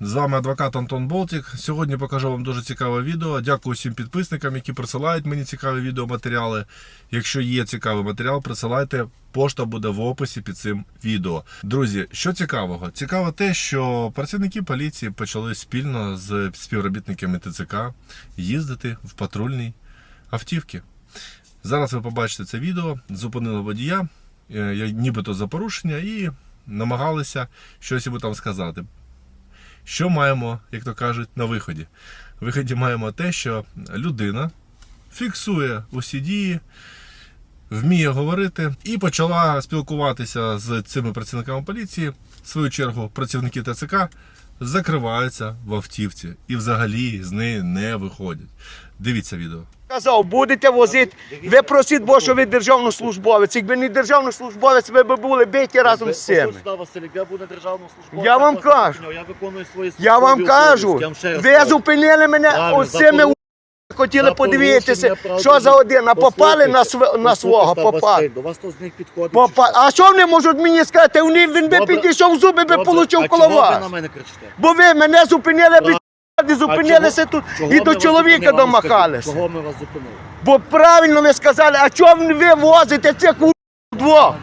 З вами адвокат Антон Болтік. Сьогодні покажу вам дуже цікаве відео. Дякую всім підписникам, які присилають мені цікаві відеоматеріали. Якщо є цікавий матеріал, присилайте. Пошта буде в описі під цим відео. Друзі, що цікавого? Цікаво те, що працівники поліції почали спільно з співробітниками ТЦК їздити в патрульній автівки. Зараз ви побачите це відео. Зупинили водія, е, нібито за порушення, і намагалися щось йому там сказати. Що маємо, як то кажуть, на виході? На виході маємо те, що людина фіксує усі дії, вміє говорити і почала спілкуватися з цими працівниками поліції. В свою чергу, працівники ТЦК закриваються в автівці і взагалі з неї не виходять. Дивіться відео. Казав, будете возити. Ви просіть, бо що ви державнослужбовець. Якби не державнослужбовець, ви б були биті разом з цими. Я буду. Я вам кажу. Я виконую свої Я вам кажу, ви зупинили мене Правильно, ось за цими порушення- у- хотіли За подивитися, що за один. А попали на, св... на свого, попали. До вас хто з них підходить? Попа... А що вони можуть мені сказати? Вони, він би Добре. підійшов зуби, би а коло ви вас. на мене кричите? Бо ви мене зупинили, Так. Би зупинилися тут Чого і до чоловіка? Домахалися. Чого ми вас зупинили? Бо правильно ви сказали, а чого ви возите цих у- двох?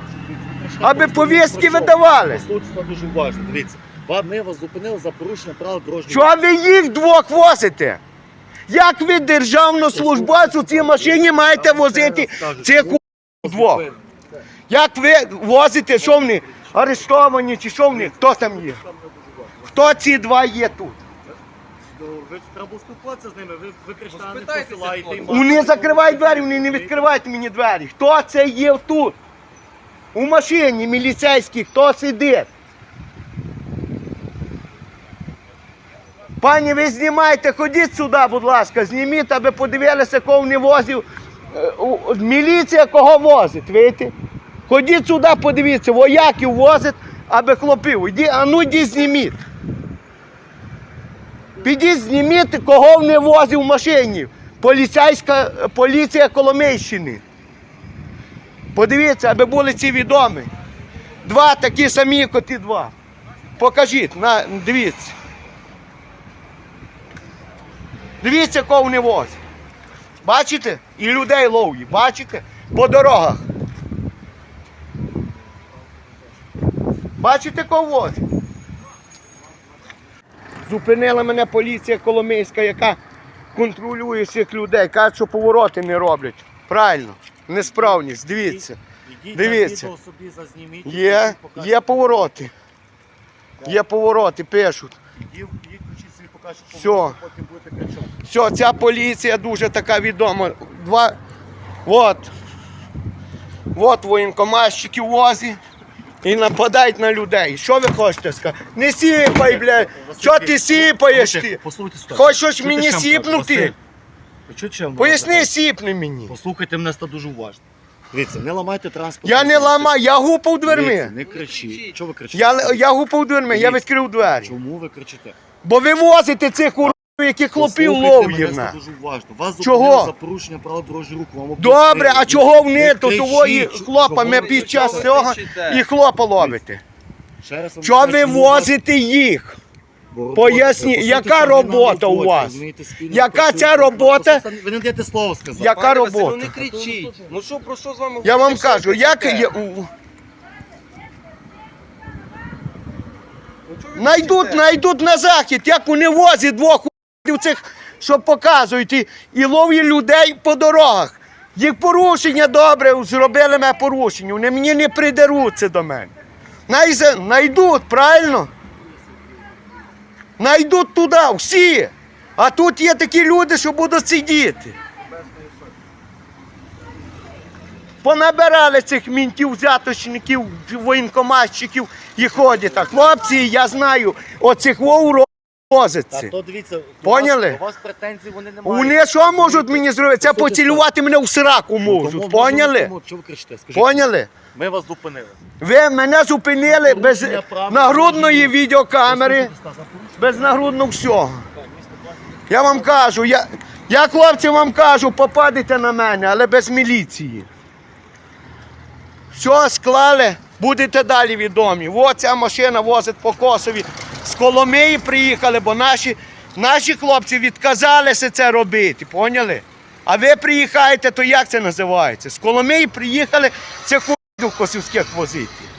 Аби повістки видавали. Послухайте дуже уважно, дивіться. Ми вас зупинили за порушення правил дорожнього Чого ви їх двох возите? Як ви державнослужбовець у цій машині маєте возити цих у- двох? Як ви возите, що вони арештовані чи що вони? Хто там є? Хто ці два є тут? Ви треба було спілкуватися з ними, ви, ви кричите, а не спитайтеся, посилаєте їм. Вони закривають двері, вони не відкривають мені двері. Хто це є тут? У машині міліцейській, хто сидить? Пані, ви знімайте, ходіть сюди, будь ласка, зніміть, аби подивилися, кого не возив. Е, у- Міліція кого возить, видите? Ходіть сюди, подивіться, вояків возить, аби хлопів. Іди, а ну йди зніміть. Підіть зніміть, кого не возив в машині. Поліцейська поліція Коломийщини. Подивіться, аби були ці відомі. Два такі самі, як оті два. Покажіть, на, дивіться. Дивіться, кого не возять. Бачите? І людей ловлять, бачите? По дорогах. Бачите, кого возять? Зупинила мене поліція Коломийська, яка контролює всіх людей. Кажуть, що повороти не роблять. Правильно, несправність, дивіться. Ідіть, Дивіться. на відео собі зазніміть. Є, є повороти. Є повороти, пишуть. Ідіть, ідіть, включіть собі, покажуть, Всьо. повороти, потім будете кричати. Все, ця поліція дуже така відома. Два. От. От воєнкоматчики в. І нападають на людей. Що ви хочете сказати? Не сіпай, бля. Що ти сіпаєш ти? Послухайте. Хочеш мені сіпнути? Поясни, сіпни мені. Послухайте мене ста дуже уважно. Дивіться, не ламайте транспорт. Я не ламаю, я гупав дверми. Не кричіть. Чого ви кричите? Я, я гупав дверми, я відкрив двері. Чому ви кричите? Бо ви возите цих уродів, які хлопів мене на. дуже уважно. Вас Чого? за порушення правил дорожнього руху. Вам Добре, а чого вони Не то і хлопа, ми під час цього і хлопа ловите? Ще раз вам Чого кажу, ви возите їх? Бо робота- Поясні, по суті, яка це робота у вас? розумієте, спільно Яка працюєте. ця робота? Просто Ви не даєте слово сказати. Яка Пане Василю, робота? не кричіть. Ну що, про що з вами Я вам говорити, кажу, що як кричите? є. у- Ну, чого ви Найдуть, кричите? найдуть на захід, як вони возять двох цих, що показують, і, і ловлять людей по дорогах. Їх порушення добре, зробили мене порушення. Вони мені не придеруться до мене. Найзе, найдуть, правильно? Найдуть туди, всі. А тут є такі люди, що будуть сидіти. Понабирали цих мінтів, взяточників, воєнкоматчиків і ходять. так. Хлопці, я знаю, оцих Та то дивіться, до Поняли? вас- До вас претензій вони не мають. Вони що можуть мені зробити? Це поцілювати мене в сраку Ну, можуть. Поняли? Чого ви кричите? Скажіть. Поняли? Ми вас зупинили. Ви мене зупинили без Порушення прав нагрудної відеокамери, без нагрудного всього. Я вам кажу, я, я хлопці вам кажу, попадете на мене, але без міліції. Все склали, будете далі відомі. О, ця машина возить по Косові. З Коломиї приїхали, бо наші, наші хлопці відказалися це робити, поняли? А ви приїхаєте, то як це називається? З Коломиї приїхали, це хуйню в Косівських возити.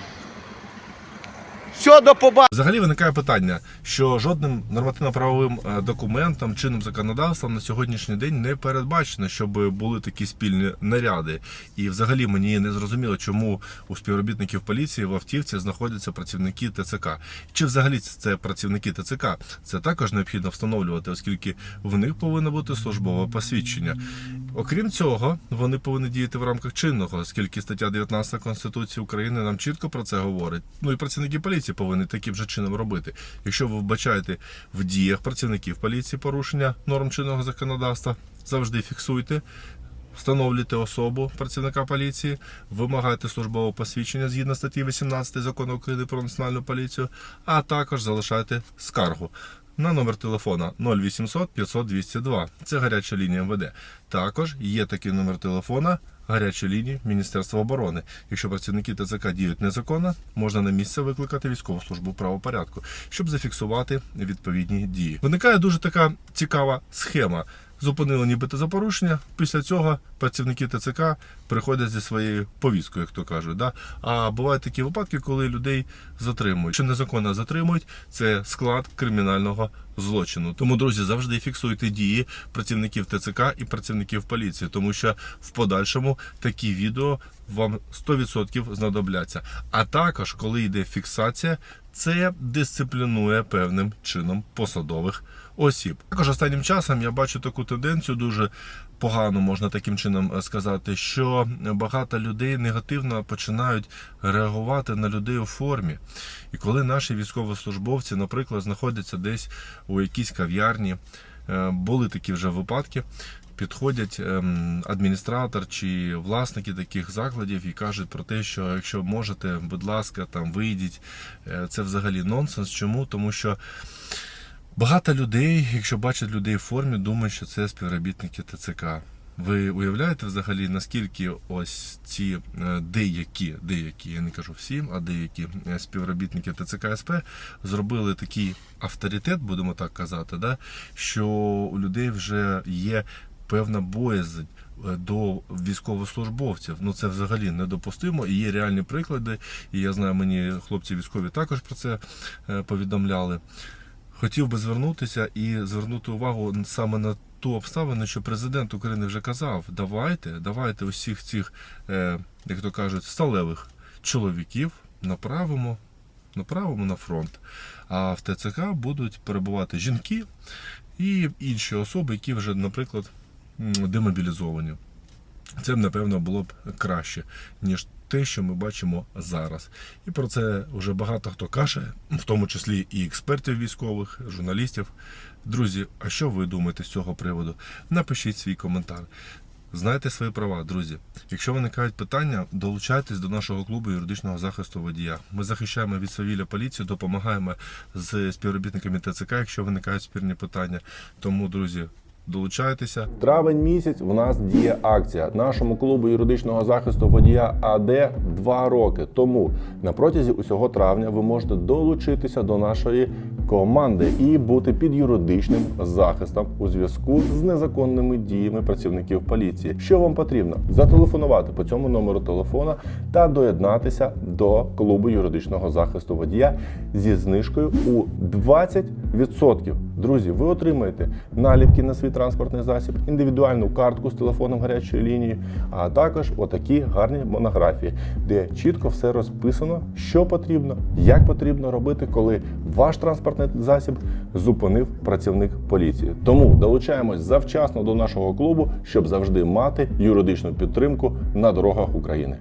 Все, до побачення. Взагалі виникає питання, що жодним нормативно-правовим е, документом, чинним законодавством на сьогоднішній день не передбачено, щоб були такі спільні наряди. І взагалі мені не зрозуміло, чому у співробітників поліції в автівці знаходяться працівники ТЦК. Чи взагалі це працівники ТЦК? Це також необхідно встановлювати, оскільки в них повинно бути службове посвідчення. Окрім цього, вони повинні діяти в рамках чинного, оскільки стаття 19 Конституції України нам чітко про це говорить. Ну і працівники поліції повинні таким же чином робити. Якщо ви вбачаєте в діях працівників поліції порушення норм чинного законодавства, завжди фіксуйте. Встановлюйте особу працівника поліції, вимагайте службове посвідчення згідно статті 18 закону України про національну поліцію, а також залишайте скаргу на номер телефона 0800 500 202. Це гаряча лінія МВД. Також є такий номер телефона гарячої лінії Міністерства оборони. Якщо працівники ТЦК діють незаконно, можна на місце викликати військову службу правопорядку, щоб зафіксувати відповідні дії. Виникає дуже така цікава схема. Зупинили нібито за порушення. Після цього працівники ТЦК приходять зі своєю повісткою, як то кажуть. Да? А бувають такі випадки, коли людей затримують. Що незаконно затримують, це склад кримінального злочину. Тому, друзі, завжди фіксуйте дії працівників ТЦК і працівників поліції, тому що в подальшому такі відео вам 100% знадобляться. А також, коли йде фіксація, це дисциплінує певним чином посадових осіб. Також останнім часом я бачу таку тенденцію дуже погано можна таким чином е, сказати, що багато людей негативно починають реагувати на людей у формі. І коли наші військовослужбовці, наприклад, знаходяться десь у якійсь кав'ярні, е, були такі вже випадки. Підходять ем, адміністратор чи власники таких закладів і кажуть про те, що якщо можете, будь ласка, там вийдіть. Е, Це взагалі нонсенс. Чому? Тому що багато людей, якщо бачать людей в формі, думають, що це співробітники ТЦК. Ви уявляєте взагалі, наскільки ось ці е, деякі, деякі, я не кажу всі, а деякі е, співробітники ТЦК СП зробили такий авторитет, будемо так казати, да, що у людей вже є певна боязнь е, до військовослужбовців. Ну це взагалі недопустимо. І є реальні приклади. І я знаю, мені хлопці військові також про це повідомляли. Хотів би звернутися і звернути увагу саме на ту обставину, що президент України вже казав: давайте, давайте усіх цих, е, як то кажуть, сталевих чоловіків направимо, направимо на фронт. А в ТЦК будуть перебувати жінки і інші особи, які вже, наприклад, демобілізовані. Це напевно, було б краще, ніж те, що ми бачимо зараз. І про це вже багато хто каже, в тому числі і експертів військових, журналістів. Друзі, а що ви думаєте з цього приводу? Напишіть свій коментар. Знайте свої права, друзі. Якщо виникають питання, долучайтесь до нашого клубу юридичного захисту водія. Ми захищаємо від свавілля поліцію, допомагаємо з співробітниками ТЦК, якщо виникають спірні питання. Тому, друзі, долучайтеся. Травень місяць в нас діє акція нашому клубу юридичного захисту водія АД 2 роки. Тому на протязі усього травня ви можете долучитися до нашої команди і бути під юридичним захистом у зв'язку з незаконними діями працівників поліції. Що вам потрібно? Зателефонувати по цьому номеру телефона та доєднатися до клубу юридичного захисту водія зі знижкою у 20%. Друзі, ви отримаєте наліпки на свій транспортний засіб, індивідуальну картку з телефоном гарячої лінії, а також отакі гарні монографії, де чітко все розписано, що потрібно, як потрібно робити, коли ваш транспортний засіб зупинив працівник поліції. Тому долучаємось завчасно до нашого клубу, щоб завжди мати юридичну підтримку на дорогах України.